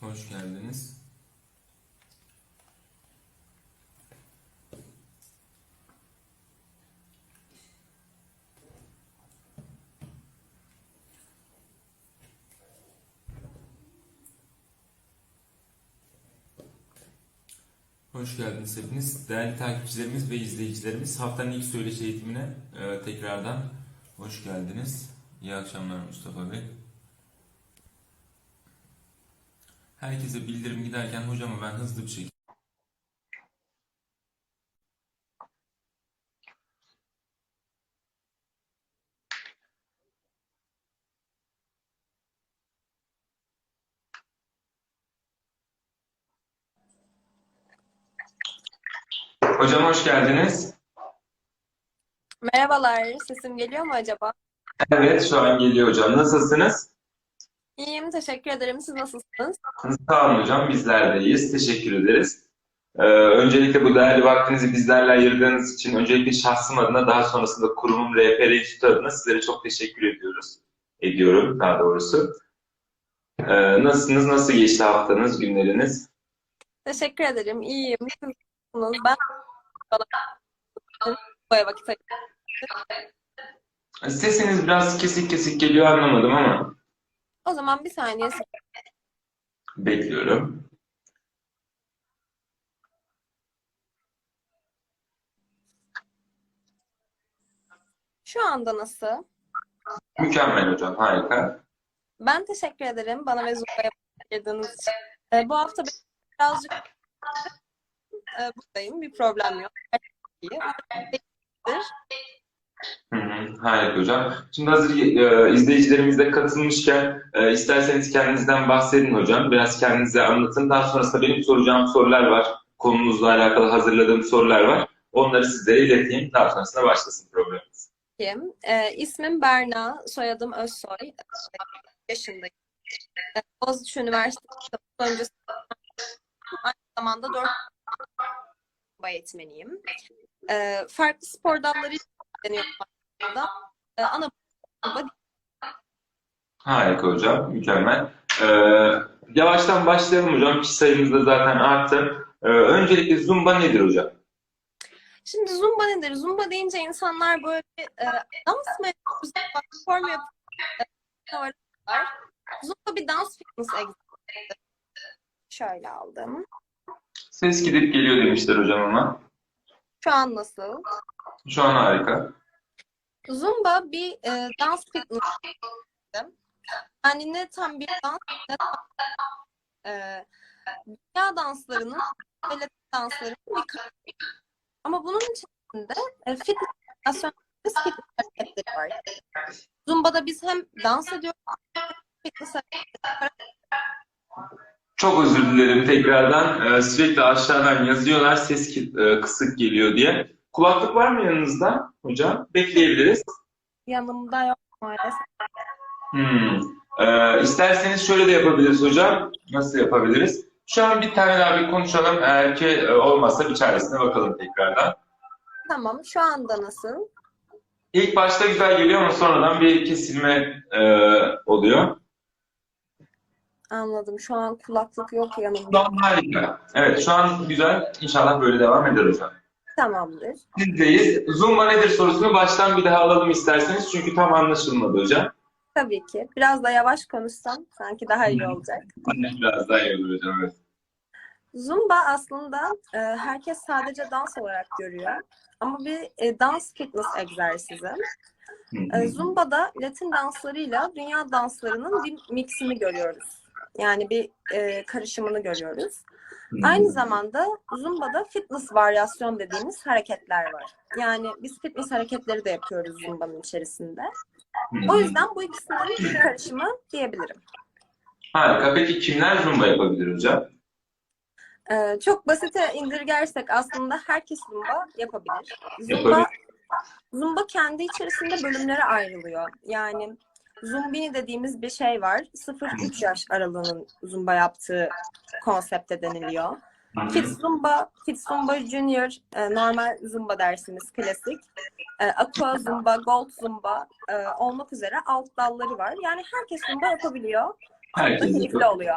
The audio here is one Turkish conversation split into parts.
hoş geldiniz. Hoş geldiniz hepiniz. Değerli takipçilerimiz ve izleyicilerimiz haftanın ilk söyleşi eğitimine e, tekrardan hoş geldiniz. İyi akşamlar Mustafa Bey. Herkese bildirim giderken hocama ben hızlı bir şekilde Hocam hoş geldiniz. Merhabalar, sesim geliyor mu acaba? Evet şu an geliyor hocam. Nasılsınız? İyiyim, teşekkür ederim. Siz nasılsınız? Sağ olun hocam. Bizler de iyiyiz. Teşekkür ederiz. Ee, öncelikle bu değerli vaktinizi bizlerle ayırdığınız için öncelikle şahsım adına daha sonrasında kurumum RPR Enstitü adına sizlere çok teşekkür ediyoruz. Ediyorum daha doğrusu. Ee, nasılsınız? Nasıl geçti haftanız, günleriniz? Teşekkür ederim, iyiyim. Siz nasılsınız? Ben buraya vakit. Sesiniz biraz kesik kesik geliyor anlamadım ama O zaman bir saniye. bekliyorum. Şu anda nasıl? Mükemmel hocam, harika. Ben teşekkür ederim bana ve vakit ayırdığınız için. Ee, bu hafta birazcık e, buradayım, bir problem yok. Her şey iyi. Umarım Hı hı, harika hocam. Şimdi hazır e, izleyicilerimiz de katılmışken e, isterseniz kendinizden bahsedin hocam. Biraz kendinize anlatın. Daha sonrasında benim soracağım sorular var. Konumuzla alakalı hazırladığım sorular var. Onları sizlere ileteyim. Daha sonrasında başlasın programımız. Kim? Ee, ismim Berna, soyadım Özsoy. Ee, yaşındayım. Ee, Boğaziçi Üniversitesi öncesi aynı zamanda dört eğitmeniyim. Ee, farklı spor dalları deniyorum aslında. Ee, ana baba Harika hocam. Mükemmel. E, yavaştan başlayalım hocam. Kişi sayımız da zaten arttı. E, öncelikle Zumba nedir hocam? Şimdi Zumba nedir? Zumba deyince insanlar böyle e, dans mı yapıyoruz, spor mu yapıyoruz? E, Zumba bir dans fitness egzersizi. Şöyle aldım. Ses gidip geliyor demişler hocam ama. Şu an nasıl? Şu an harika. Zumba bir e, dans fitness. Yani ne tam bir dans ne tam e, dünya danslarının Latin danslarının bir. Ama bunun içerisinde e, fitness fitness hareketleri var. Zumba'da biz hem dans ediyoruz fitness hareketleri. Çok özür dilerim tekrardan. Ee, sürekli aşağıdan yazıyorlar ses e, kısık geliyor diye. Kulaklık var mı yanınızda hocam? Bekleyebiliriz. Yanımda yok maalesef. Hmm. Ee, isterseniz şöyle de yapabiliriz hocam. Nasıl yapabiliriz? Şu an bir tane daha bir konuşalım. Eğer ki e, olmazsa bir çaresine bakalım tekrardan. Tamam. Şu anda nasıl? İlk başta güzel geliyor ama sonradan bir kesilme e, oluyor. Anladım. Şu an kulaklık yok Şu yanımda. an harika. Evet şu an güzel. İnşallah böyle devam eder hocam. Tamamdır. Sizdeyiz. Zumba nedir sorusunu baştan bir daha alalım isterseniz. Çünkü tam anlaşılmadı hocam. Tabii ki. Biraz da yavaş konuşsam sanki daha iyi olacak. Biraz daha iyi olur hocam. Evet. Zumba aslında e, herkes sadece dans olarak görüyor. Ama bir e, dans fitness egzersizi. E, Zumba'da Latin danslarıyla dünya danslarının bir mixini görüyoruz. Yani bir e, karışımını görüyoruz. Aynı zamanda Zumba'da fitness varyasyon dediğimiz hareketler var. Yani biz fitness hareketleri de yapıyoruz Zumba'nın içerisinde. O yüzden bu ikisinin bir karışımı diyebilirim. Harika. Peki kimler zumba yapabilir hocam? Ee, çok basite indirgersek aslında herkes Zumba yapabilir. Zumba, Yapabilir. Zumba kendi içerisinde bölümlere ayrılıyor. Yani Zumbini dediğimiz bir şey var. 0-3 yaş aralığının Zumba yaptığı konsepte deniliyor. Kids Zumba, Kids Zumba Junior, e, normal Zumba dersimiz klasik. E, Aqua Zumba, Gold Zumba e, olmak üzere alt dalları var. Yani herkes Zumba yapabiliyor. Herkes Keyifli oluyor.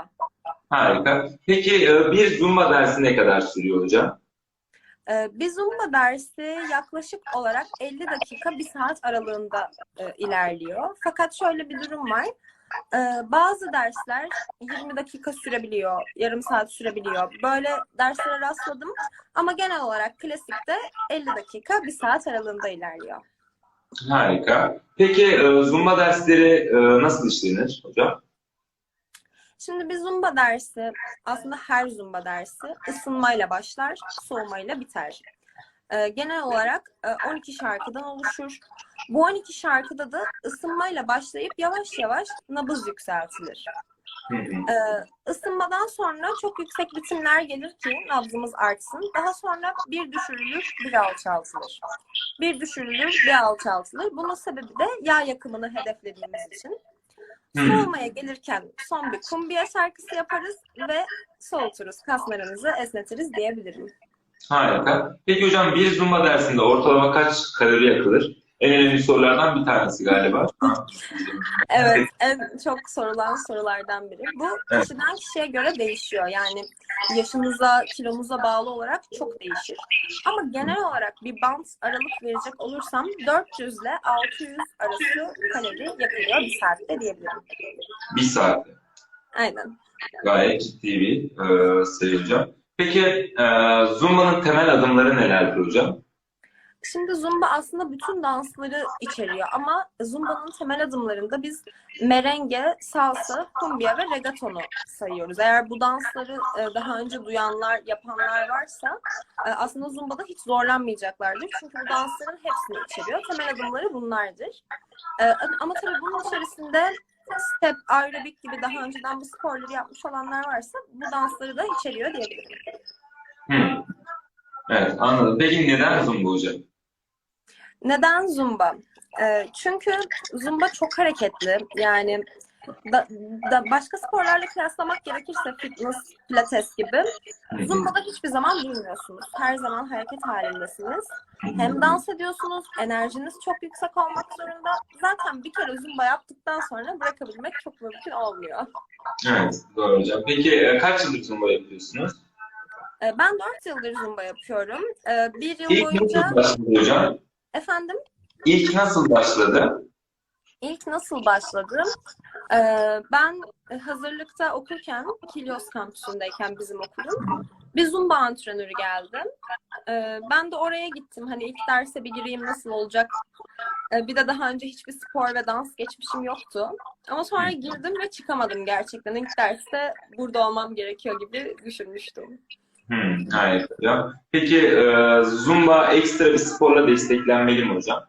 Harika. Peki bir Zumba dersi ne kadar sürüyor hocam? Ee, Bir Zumba dersi yaklaşık olarak 50 dakika, bir saat aralığında e, ilerliyor. Fakat şöyle bir durum var. Ee, Bazı dersler 20 dakika sürebiliyor, yarım saat sürebiliyor. Böyle derslere rastladım ama genel olarak klasikte 50 dakika, bir saat aralığında ilerliyor. Harika. Peki e, Zumba dersleri e, nasıl işlenir hocam? Şimdi bir Zumba dersi, aslında her Zumba dersi ısınmayla başlar, soğumayla biter. Ee, genel olarak e, 12 şarkıdan oluşur. Bu 12 şarkıda da ısınmayla başlayıp yavaş yavaş nabız yükseltilir. Ee, ısınmadan sonra çok yüksek ritimler gelir ki nabzımız artsın. Daha sonra bir düşürülür, bir alçaltılır. Bir düşürülür, bir alçaltılır. Bunun sebebi de yağ yakımını hedeflediğimiz için. Hmm. Soğumaya gelirken son bir kumbiya şarkısı yaparız ve soğuturuz. Kaslarımızı esnetiriz diyebilirim. Harika. Peki hocam bir Zumba dersinde ortalama kaç kalori yakılır? En önemli sorulardan bir tanesi galiba. Evet, en çok sorulan sorulardan biri. Bu Evet. kişiden kişiye göre değişiyor. Yani yaşınıza, kilonuza bağlı olarak çok değişir. Ama genel olarak bir bant aralık verecek olursam 400 ile 600 arası kalori yakılıyor bir saatte diyebilirim. Bir saat. Aynen. Gayet ciddi bir e, sayı hocam. Peki e, Zumba'nın temel adımları nelerdir hocam? Şimdi Zumba aslında bütün dansları içeriyor ama Zumba'nın temel adımlarında biz merenge, salsa, kumbia ve reggaetonu sayıyoruz. Eğer bu dansları e, daha önce duyanlar, yapanlar varsa e, aslında Zumba'da hiç zorlanmayacaklardır. Çünkü bu dansların hepsini içeriyor. Temel adımları bunlardır. E, Ama tabii bunun içerisinde step, aerobik gibi daha önceden bu sporları yapmış olanlar varsa bu dansları da içeriyor diyebilirim. Hı. Evet anladım. Peki neden Zumba hocam? Neden Zumba? Ee, çünkü Zumba çok hareketli. Yani da, da başka sporlarla kıyaslamak gerekirse fitness, pilates gibi. Zumba'da hiçbir zaman durmuyorsunuz. Her zaman hareket halindesiniz. Hem dans ediyorsunuz, enerjiniz çok yüksek olmak zorunda. Zaten bir kere Zumba yaptıktan sonra bırakabilmek çok mümkün olmuyor. Evet doğru hocam. Peki e, kaç yıldır Zumba yapıyorsunuz? Ee, ben 4 yıldır Zumba yapıyorum. Ee, bir yıl İlk boyunca... nasıl hocam? Efendim? İlk nasıl başladı? İlk nasıl başladım? Ee, ben hazırlıkta okurken, Kilios kampüsündeyken bizim okulun bir Zumba antrenörü geldi. Ee, ben de oraya gittim. Hani ilk derse bir gireyim nasıl olacak? Ee, bir de daha önce hiçbir spor ve dans geçmişim yoktu. Ama sonra girdim ve çıkamadım gerçekten. İlk derste burada olmam gerekiyor gibi düşünmüştüm. Hmm, hocam. Peki e, Zumba ekstra bir sporla desteklenmeli mi hocam?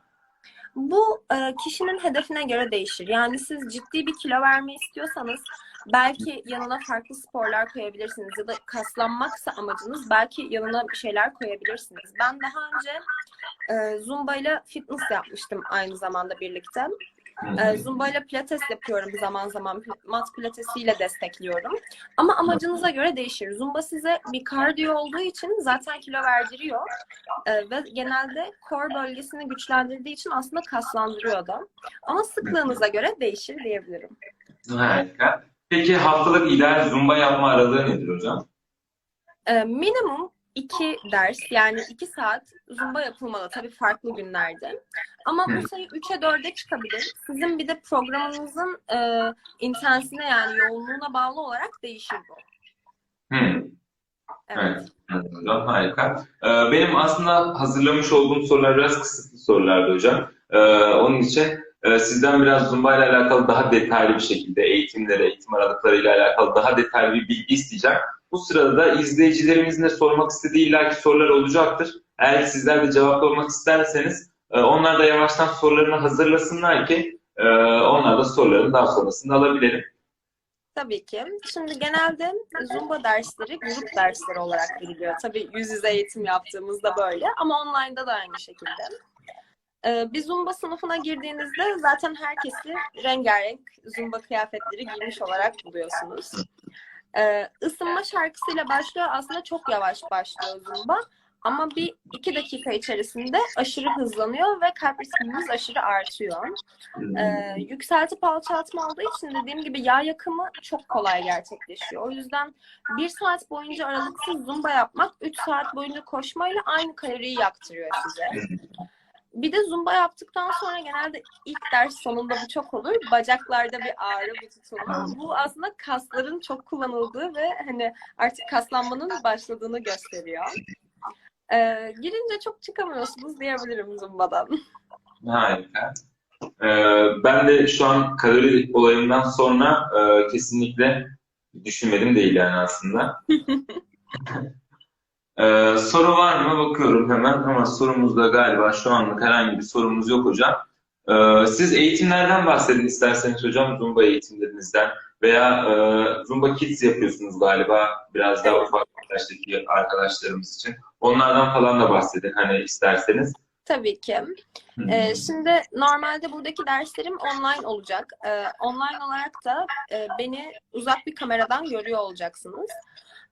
Bu e, kişinin hedefine göre değişir. Yani siz ciddi bir kilo vermeyi istiyorsanız belki yanına farklı sporlar koyabilirsiniz ya da kaslanmaksa amacınız belki yanına bir şeyler koyabilirsiniz. Ben daha önce e, Zumba ile fitness yapmıştım aynı zamanda birlikte. E. Zumba ile pilates yapıyorum zaman zaman. Mat pilatesiyle destekliyorum. Ama amacınıza göre değişir. Zumba size bir kardiyo olduğu için zaten kilo verdiriyor. E, ve genelde core bölgesini güçlendirdiği için aslında kaslandırıyor da. Ama sıklığınıza göre değişir diyebilirim. Harika. Peki haftalık ideal Zumba yapma aralığı nedir hocam? Minimum iki ders yani iki saat zumba yapılmalı tabii farklı günlerde. Ama bu sayı 3'e 4'e çıkabilir. Sizin bir de programınızın e, intensine yani yoğunluğuna bağlı olarak değişir bu. Hmm, Evet. evet. Harika. Ee, benim aslında hazırlamış olduğum sorular biraz kısıtlı sorulardı hocam. Ee, onun için e, sizden biraz Zumba ile alakalı daha detaylı bir şekilde eğitimleri, eğitim aralıklarıyla alakalı daha detaylı bir bilgi isteyeceğim. Bu sırada da izleyicilerimizin de sormak istediği illaki sorular olacaktır. Eğer sizler de cevaplamak isterseniz e, onlar da yavaştan sorularını hazırlasınlar ki e, onlar da sorularını daha sonrasında alabilelim. Tabii ki. Şimdi genelde Zumba dersleri grup dersleri olarak veriliyor. Tabii yüz yüze eğitim yaptığımızda böyle ama online'da da aynı şekilde. Ee, bir Zumba sınıfına girdiğinizde zaten herkesi rengarenk Zumba kıyafetleri giymiş olarak buluyorsunuz. Ee, ısınma şarkısıyla başlıyor. Aslında çok yavaş başlıyor Zumba. Ama bir iki dakika içerisinde aşırı hızlanıyor ve kalp ritmimiz aşırı artıyor. Ee, yükseltip alçaltma olduğu için dediğim gibi yağ yakımı çok kolay gerçekleşiyor. O yüzden bir saat boyunca aralıksız zumba yapmak 3 saat boyunca koşmayla aynı kaloriyi yaktırıyor size. Bir de zumba yaptıktan sonra genelde ilk ders sonunda bu çok olur. Bacaklarda bir ağrı, bir tutulma. Bu aslında kasların çok kullanıldığı ve hani artık kaslanmanın başladığını gösteriyor. Ee, girince çok çıkamıyorsunuz diyebilirim zumbadan. Harika. Ee, ben de şu an kalori olayından sonra e, kesinlikle düşünmedim değil yani aslında. Ee, soru var mı? Bakıyorum hemen ama sorumuzda galiba şu anlık herhangi bir sorumuz yok hocam. Ee, siz eğitimlerden bahsedin isterseniz hocam Zumba eğitimlerinizden veya e, Zumba Kids yapıyorsunuz galiba biraz daha ufak yaştaki arkadaşlarımız için. Onlardan falan da bahsedin hani isterseniz. Tabii ki. Ee, şimdi normalde buradaki derslerim online olacak. Ee, online olarak da e, beni uzak bir kameradan görüyor olacaksınız.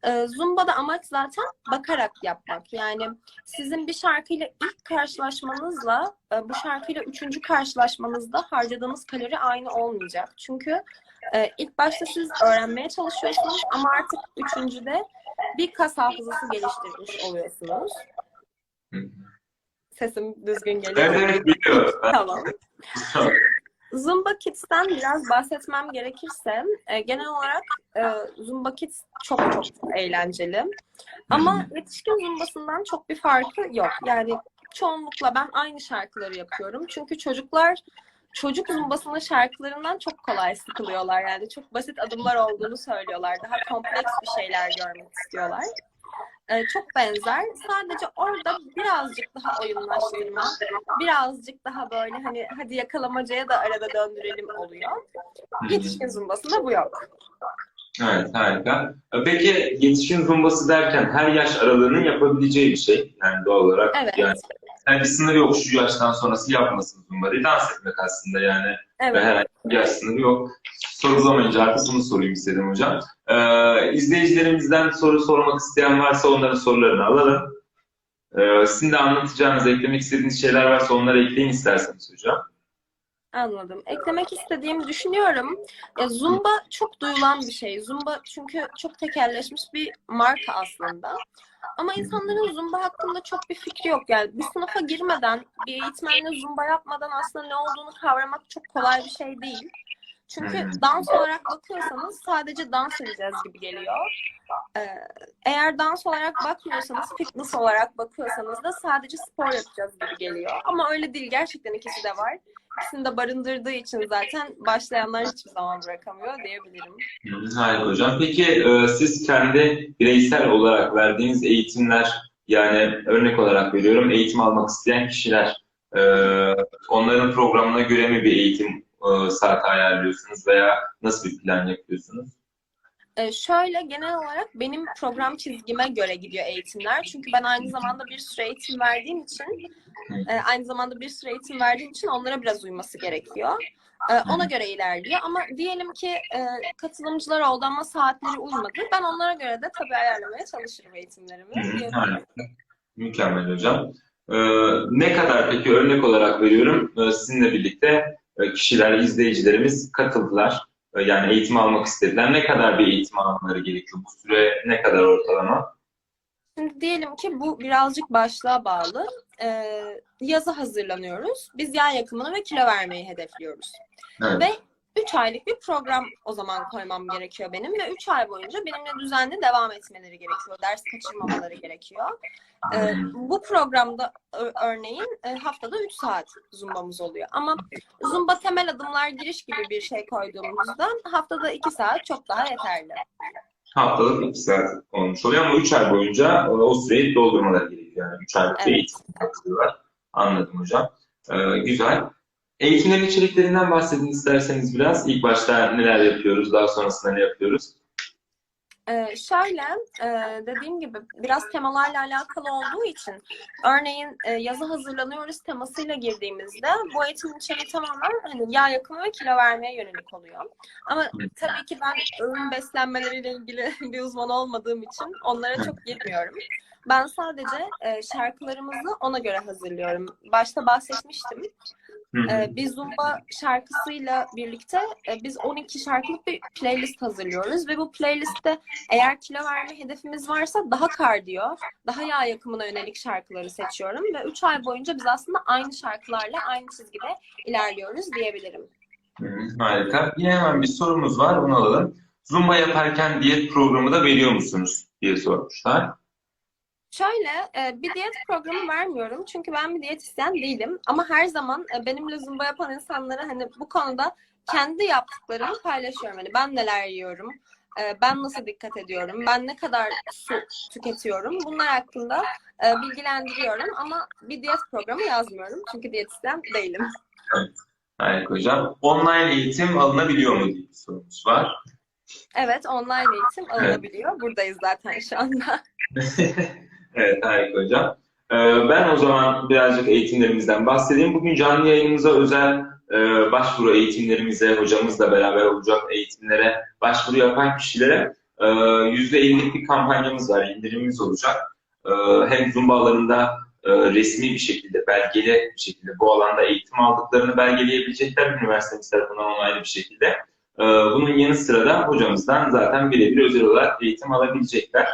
Ee, Zumba'da amaç zaten bakarak yapmak. Yani sizin bir şarkıyla ilk karşılaşmanızla e, bu şarkıyla üçüncü karşılaşmanızda harcadığınız kalori aynı olmayacak. Çünkü e, ilk başta siz öğrenmeye çalışıyorsunuz ama artık üçüncüde bir kas hafızası geliştirmiş oluyorsunuz. Sesim düzgün geliyor. Evet evet biliyorum. Tamam. Zumba Kids'ten biraz bahsetmem gerekirse e, genel olarak e, Zumba Kids çok çok eğlenceli. Ama yetişkin Zumba'sından çok bir farkı yok. Yani çoğunlukla ben aynı şarkıları yapıyorum. Çünkü çocuklar çocuk Zumba'sının şarkılarından çok kolay sıkılıyorlar. Yani çok basit adımlar olduğunu söylüyorlar. Daha kompleks bir şeyler görmek istiyorlar. E, çok benzer. Sadece orada birazcık daha oyunlaştırma, birazcık daha böyle hani hadi yakalamacaya da arada döndürelim oluyor. Yetişkin zumbasında bu yok. Evet, harika. Peki yetişkin zumbası derken her yaş aralığının yapabileceği bir şey. Yani doğal olarak. Evet. Yani, yani bir sınır yok şu yaştan sonrası yapmasın zumbayı. Dans etmek aslında yani. Ve Evet. herhangi bir yaş sınırı yok. Sorgulamayınca artık bunu sorayım istedim hocam. Ee, izleyicilerimizden soru sormak isteyen varsa onların sorularını alalım. Ee, sizin de anlatacağınız, eklemek istediğiniz şeyler varsa onları ekleyin isterseniz hocam. Anladım. Eklemek istediğimi düşünüyorum. Ya Zumba çok duyulan bir şey. Zumba çünkü çok tekelleşmiş bir marka aslında. Ama insanların Zumba hakkında çok bir fikri yok. Yani bir sınıfa girmeden, bir eğitmenle Zumba yapmadan aslında ne olduğunu kavramak çok kolay bir şey değil. Çünkü dans olarak bakıyorsanız sadece dans edeceğiz gibi geliyor. Ee, eğer dans olarak bakmıyorsanız, fitness olarak bakıyorsanız da sadece spor yapacağız gibi geliyor. Ama öyle değil. Gerçekten ikisi de var. İkisini de barındırdığı için zaten başlayanlar hiçbir zaman bırakamıyor diyebilirim. Harika hocam. Peki e, siz kendi bireysel olarak verdiğiniz eğitimler yani örnek olarak veriyorum eğitim almak isteyen kişiler e, onların programına göre mi bir eğitim e, saati ayarlıyorsunuz veya nasıl bir plan yapıyorsunuz? Ee, şöyle genel olarak benim program çizgime göre gidiyor eğitimler. Çünkü ben aynı zamanda bir sürü eğitim verdiğim için e, aynı zamanda bir sürü eğitim verdiğim için onlara biraz uyması gerekiyor. E, ona göre ilerliyor. Ama diyelim ki e, katılımcılar oldu ama saatleri uymadı. Ben onlara göre de tabii ayarlamaya çalışırım eğitimlerimi. Mükemmel hocam. E, ne kadar peki örnek olarak veriyorum e, sizinle birlikte kişiler, izleyicilerimiz katıldılar. E, yani eğitim almak istediler. Ne kadar bir eğitim almaları gerekiyor? Bu süre ne kadar ortalama? Şimdi diyelim ki bu birazcık başlığa bağlı. Ee, yaza hazırlanıyoruz. Biz yağ yakımını ve kilo vermeyi hedefliyoruz. Evet. Ve 3 aylık bir program o zaman koymam gerekiyor benim ve 3 ay boyunca benimle düzenli devam etmeleri gerekiyor. Ders kaçırmamaları gerekiyor. Ee, bu programda örneğin e, haftada 3 saat zumbamız oluyor. Ama zumba temel adımlar giriş gibi bir şey koyduğumuzda haftada 2 saat çok daha yeterli. Haftalık 2 saat olmuş oluyor ama 3 ay boyunca o, süreyi doldurmaları gerekiyor. Yani 3 aylık Evet. eğitim katılıyorlar. Anladım hocam. Ee, güzel. Eğitimlerin içeriklerinden bahsedin isterseniz biraz. İlk başta neler yapıyoruz, daha sonrasında ne yapıyoruz? Ee, şöyle, e, dediğim gibi biraz temalarla alakalı olduğu için örneğin e, yazı hazırlanıyoruz temasıyla girdiğimizde bu eğitimin içeriği tamamen hani yağ yakımı ve kilo vermeye yönelik oluyor. Ama tabii ki ben öğün beslenmeleriyle ilgili bir uzman olmadığım için onlara çok girmiyorum. Ben sadece e, şarkılarımızı ona göre hazırlıyorum. Başta bahsetmiştim. Ee, bir Zumba şarkısıyla birlikte e, biz 12 şarkılık bir playlist hazırlıyoruz ve bu playlistte eğer kilo verme hedefimiz varsa daha kardiyo, daha yağ yakımına yönelik şarkıları seçiyorum ve 3 ay boyunca biz aslında aynı şarkılarla aynı çizgide ilerliyoruz diyebilirim. Harika. Yine hemen bir sorumuz var, onu alalım. Zumba yaparken diyet programı da veriyor musunuz diye sormuşlar. Şöyle e, bir diyet programı vermiyorum çünkü ben bir diyetisyen değilim ama her zaman e, benimle zumba yapan insanlara hani bu konuda kendi yaptıklarımı paylaşıyorum. Hani ben neler yiyorum, e, ben nasıl dikkat ediyorum, ben ne kadar su tüketiyorum bunlar hakkında bilgilendiriyorum ama bir diyet programı yazmıyorum çünkü diyetisyen değilim. Harika hocam. Online eğitim alınabiliyor mu diye bir sorumuz var. Evet online eğitim alınabiliyor. Buradayız zaten şu anda. Evet, harika hocam. Ee, Ben o zaman birazcık eğitimlerimizden bahsedeyim. Bugün canlı yayınımıza özel e, başvuru eğitimlerimize, hocamızla beraber olacak eğitimlere başvuru yapan kişilere e, %50'lik bir kampanyamız var, indirimimiz olacak. E, Hem Zumba alanında e, resmi bir şekilde, belgeli bir şekilde bu alanda eğitim aldıklarını belgeleyebilecekler üniversitemiz tarafından onaylı bir şekilde. E, Bunun yanı sıra da hocamızdan zaten birebir özel olarak eğitim alabilecekler.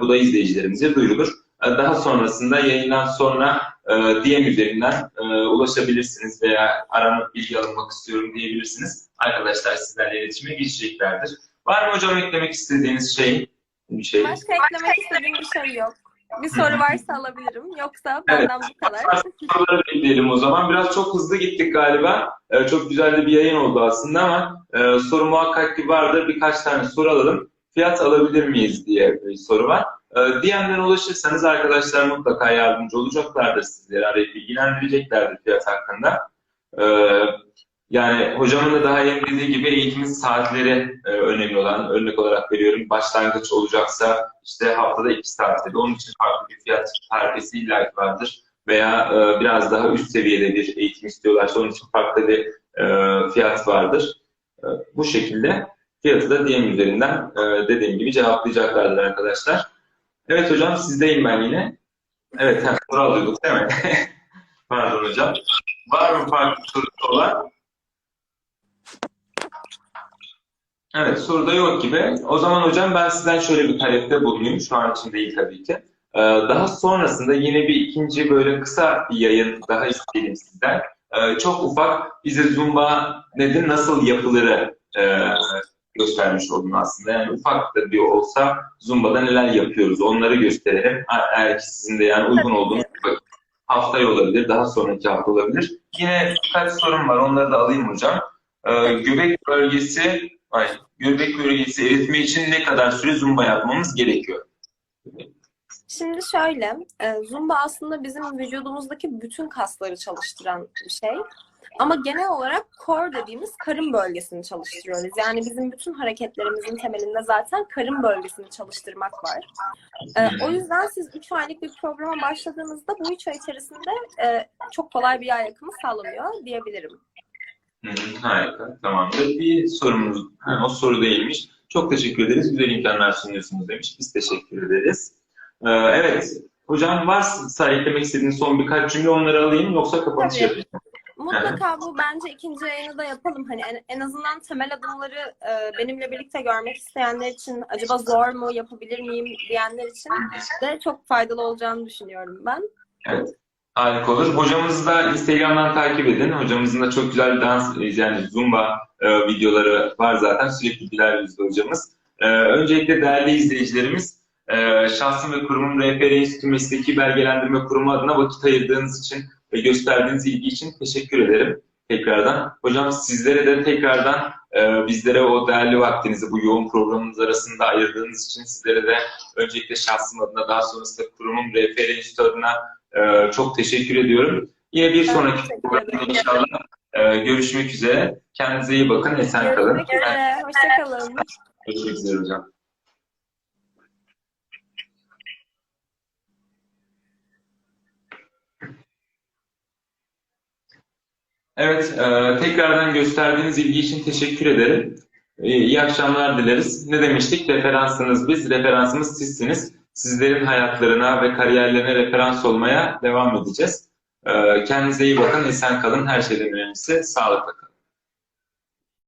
Bu da izleyicilerimize duyurulur. Daha sonrasında yayından sonra e, DM üzerinden e, ulaşabilirsiniz veya aranıp bilgi alınmak istiyorum diyebilirsiniz. Arkadaşlar sizlerle iletişime geçeceklerdir. Var mı hocam eklemek istediğiniz şey? Bir şey. Başka eklemek istediğim bir şey yok. Bir soru varsa alabilirim. Yoksa Evet. benden bu kadar. Soruları bekleyelim o zaman. Biraz çok hızlı gittik galiba. E, Çok güzel de bir yayın oldu aslında ama e, soru muhakkak ki vardır. Birkaç tane soru alalım. Fiyat alabilir miyiz diye bir soru var. E, DM'den ulaşırsanız arkadaşlar mutlaka yardımcı olacaklardır sizlere. Arayıp bilgilendireceklerdir fiyat hakkında. E, Yani hocamın da daha yeni dediği gibi eğitimin saatleri e, önemli olan. Örnek olarak veriyorum. Başlangıç olacaksa işte haftada iki saatte Onun için farklı bir fiyat tarifesi illaki vardır. Veya e, biraz daha üst seviyede bir eğitim istiyorlarsa onun için farklı bir e, fiyat vardır. Bu şekilde fiyatı da DM üzerinden e, dediğim gibi cevaplayacaklardır arkadaşlar. Evet hocam sizdeyim ben yine. Evet ha, soru alıyorduk değil mi? Pardon hocam. Var mı farklı sorusu olan? Evet soruda yok gibi. O zaman hocam ben sizden şöyle bir talepte bulunayım. Şu an için değil tabii ki. Ee, Daha sonrasında yine bir ikinci böyle kısa bir yayın daha isteyelim sizden. Ee, Çok ufak bize Zumba nedir, nasıl yapılırı e, göstermiş oldun aslında. Yani ufak da bir olsa Zumba'da neler yapıyoruz onları gösterelim. Eğer ki sizin de yani uygun olduğunuz vakit. haftaya olabilir, daha sonraki hafta olabilir. Yine birkaç sorum var, onları da alayım hocam. Ee, göbek bölgesi, ay, göbek bölgesi eritme için ne kadar süre zumba yapmamız gerekiyor? Şimdi şöyle, e, Zumba aslında bizim vücudumuzdaki bütün kasları çalıştıran bir şey. Ama genel olarak core dediğimiz karın bölgesini çalıştırıyoruz. Yani bizim bütün hareketlerimizin temelinde zaten karın bölgesini çalıştırmak var. E, o yüzden siz 3 aylık bir programa başladığınızda bu 3 ay içerisinde e, çok kolay bir yağ yakımı sağlanıyor diyebilirim. Hı, harika, tamamdır. Bir sorumuz, ha, o soru değilmiş. Çok teşekkür ederiz. Güzel imkanlar sunuyorsunuz demiş. Biz teşekkür ederiz. Ee, evet, hocam varsa eklemek istediğiniz son birkaç cümle onları alayım yoksa kapanış yapayım. Mutlaka bu bence ikinci yayını da yapalım. Hani en, en azından temel adımları e, benimle birlikte görmek isteyenler için acaba zor mu yapabilir miyim diyenler için de çok faydalı olacağını düşünüyorum ben. Evet. Harika olur. Hocamızı da Instagram'dan takip edin. Hocamızın da çok güzel dans, yani Zumba e, videoları var zaten. Sürekli güler yüzlü hocamız. E, öncelikle değerli izleyicilerimiz, e, şahsım ve kurumun RPR Enstitü Mesleki Belgelendirme Kurumu adına vakit ayırdığınız için ve gösterdiğiniz ilgi için teşekkür ederim tekrardan. Hocam sizlere de tekrardan e, bizlere o değerli vaktinizi bu yoğun programınız arasında ayırdığınız için sizlere de öncelikle şahsım adına daha sonrasında RPR Enstitü adına ee, çok teşekkür ediyorum. Yine bir Ben sonraki programda inşallah e, görüşmek üzere. Kendinize iyi bakın. Esen kalın. Hoşçakalın. Görüşmek üzere hocam. Evet, e, tekrardan gösterdiğiniz ilgi için teşekkür ederim. E, iyi akşamlar dileriz. Ne demiştik? Referansınız biz, referansımız sizsiniz. Sizlerin hayatlarına ve kariyerlerine referans olmaya devam edeceğiz. E, kendinize iyi bakın, esen kalın. Her şeyden önemlisi sağlıkla kalın.